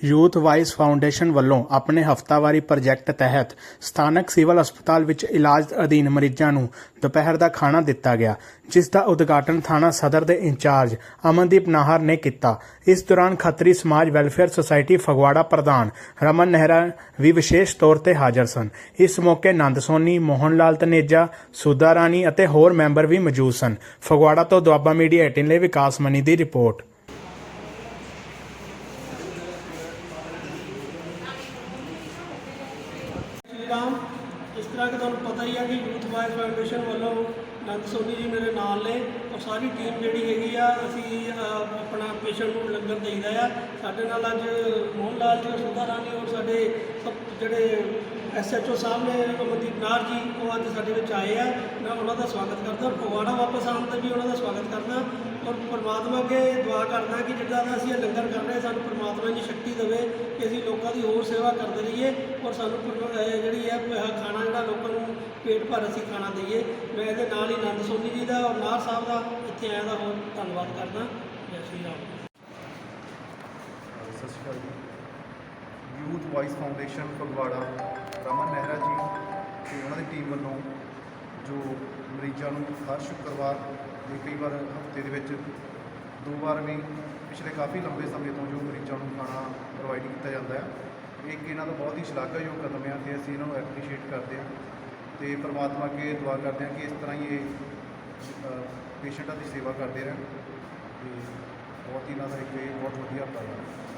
Youth vice foundation ਵੱਲੋਂ ਆਪਣੇ ਹਫ਼ਤਾਵਾਰੀ ਪ੍ਰੋਜੈਕਟ ਤਹਿਤ ਸਥਾਨਕ ਸਿਵਲ ਹਸਪਤਾਲ ਵਿੱਚ ਇਲਾਜ ਅਧੀਨ ਮਰੀਜ਼ਾਂ ਨੂੰ ਦੁਪਹਿਰ ਦਾ ਖਾਣਾ ਦਿੱਤਾ ਗਿਆ, ਜਿਸ ਦਾ ਉਦਘਾਟਨ ਥਾਣਾ ਸਦਰ ਦੇ ਇੰਚਾਰਜ ਅਮਨਦੀਪ ਨਾਹਰ ਨੇ ਕੀਤਾ। ਇਸ ਦੌਰਾਨ ਖੱਤਰੀ ਸਮਾਜ ਵੈਲਫੇਅਰ ਸੁਸਾਇਟੀ ਫਗਵਾੜਾ ਪ੍ਰਧਾਨ ਰਮਨ ਨਹਿਰਾ ਵੀ ਵਿਸ਼ੇਸ਼ ਤੌਰ ਤੇ ਹਾਜ਼ਰ ਸਨ। ਇਸ ਮੌਕੇ ਨੰਦ ਸੋਨੀ ਮੋਹਨ ਲਾਲ ਤਨੇਜਾ ਸੁਦਾ ਰਾਣੀ ਅਤੇ ਹੋਰ ਮੈਂਬਰ ਵੀ ਮੌਜੂਦ ਸਨ। ਫਗਵਾੜਾ ਤੋਂ ਦੁਆਬਾ ਮੀਡੀਆ 18 ਲਈ ਵਿਕਾਸ ਮਨੀ ਦੀ ਰਿਪੋਰਟ। ਸ਼੍ਰੀ ਰਾਮ ਇਸ ਤਰ੍ਹਾਂ ਕਿ ਤੁਹਾਨੂੰ ਪਤਾ ਹੀ ਹੈ ਕਿ ਯੂਥ ਵਾਇਸ ਫਾਊਂਡੇਸ਼ਨ ਵੱਲੋਂ ਨੰਦ ਸੋਨੀ ਜੀ ਮੇਰੇ ਨਾਲ ਨੇ ਔਰ ਸਾਰੀ ਟੀਮ ਜਿਹੜੀ ਹੈਗੀ ਆ, ਅਸੀਂ ਆਪਣਾ ਪੇਸ਼ੈਂਟ ਨੂੰ ਲੰਗਰ ਦੇਈਦਾ ਆ। ਸਾਡੇ ਨਾਲ ਅੱਜ ਮੋਹਨ ਲਾਲ ਜੀ ਸੁਧਾ ਰਾਣੀ ਔਰ ਸਾਡੇ ਸਭ ਜਿਹੜੇ ਐਸਐਚਓ ਸਾਹਿਬ ਨੇ, ਅਮਨਦੀਪ ਨਾਰ ਜੀ, ਉਹ ਅੱਜ ਸਾਡੇ ਵਿੱਚ ਆਏ ਆ। ਮੈਂ ਉਹਨਾਂ ਦਾ ਸਵਾਗਤ ਕਰਦਾ ਫਗਵਾੜਾ ਵਾਪਸ ਆਉਣ ਤੇ ਵੀ ਉਹਨਾਂ ਦਾ ਸਵਾਗਤ ਕਰਦਾ। ਔਰ ਪਰਮਾਤਮਾ ਅੱਗੇ ਦੁਆ ਕਰਦਾ ਕਿ ਜਿੱਦਾਂ ਦਾ ਅਸੀਂ ਇਹ ਲੰਗਰ ਕਰ ਰਹੇ ਸਾਨੂੰ ਪਰਮਾਤਮਾ ਦੀ ਸ਼ਕਤੀ ਦੇਵੇ ਕਿ ਅਸੀਂ ਲੋਕਾਂ ਦੀ ਹੋਰ ਸੇਵਾ ਕਰਦੇ ਰਹੀਏ ਔਰ ਸਾਨੂੰ ਪਰਮ- ਪੇਟ ਭਰ ਅਸੀਂ ਖਾਣਾ ਦਈਏ। ਮੈਂ ਇਹਦੇ ਨਾਲ ਹੀ ਨੰਦ ਸੋਨੀ ਜੀ ਦਾ ਔਰ ਨਾਰ ਸਾਹਿਬ ਦਾ ਇੱਥੇ ਆਇਆ ਦਾ ਹੋਰ ਧੰਨਵਾਦ ਕਰਦਾ। ਜੈ ਸ਼੍ਰੀ ਰਾਮ। ਸਤਿ ਸ਼੍ਰੀ ਅਕਾਲ ਜੀ। Youth voice foundation Phagwara, Raman Mehra ji ਤੇ ਉਹਨਾਂ ਦੀ ਟੀਮ ਵੱਲੋਂ ਜੋ ਮਰੀਜ਼ਾਂ ਨੂੰ ਹਰ ਸ਼ੁੱਕਰਵਾਰ ਤੇ ਕਈ ਵਾਰ ਹਫ਼ਤੇ ਦੇ ਵਿੱਚ ਦੋ ਵਾਰ ਵੀ ਪਿਛਲੇ ਕਾਫੀ ਲੰਬੇ ਸਮੇਂ ਤੋਂ ਜੋ ਮਰੀਜ਼ਾਂ ਨੂੰ ਖਾਣਾ ਪ੍ਰੋਵਾਈਡ ਕੀਤਾ ਜਾਂਦਾ ਹੈ। ਇੱਕ ਇਹਨਾਂ ਦਾ ਬਹੁਤ ਹੀ ਸ਼ਲਾਘਾਯੋਗ ਕਦਮ ਹੈ ਤੇ ਅਸੀਂ ਇਹਨਾਂ ਨੂੰ ਐਪਰੀਸ਼ੀਏਟ ਕਰਦੇ ਹਾਂ। ਤੇ ਪ੍ਰਮਾਤਮਾ ਅੱਗੇ ਦੁਆ ਕਰਦੇ ਹਾਂ ਕਿ ਇਸ ਤਰ੍ਹਾਂ ਹੀ ਇਹ ਪੇਸ਼ੈਂਟਾਂ ਦੀ ਸੇਵਾ ਕਰਦੇ ਰਹਿਣ। ਤੇ ਬਹੁਤ ਹੀ ਇਹਨਾਂ ਦਾ ਇੱਕ ਇਹ ਬਹੁਤ ਵਧੀਆ ਉਪਰਾਲਾ ਹੈ।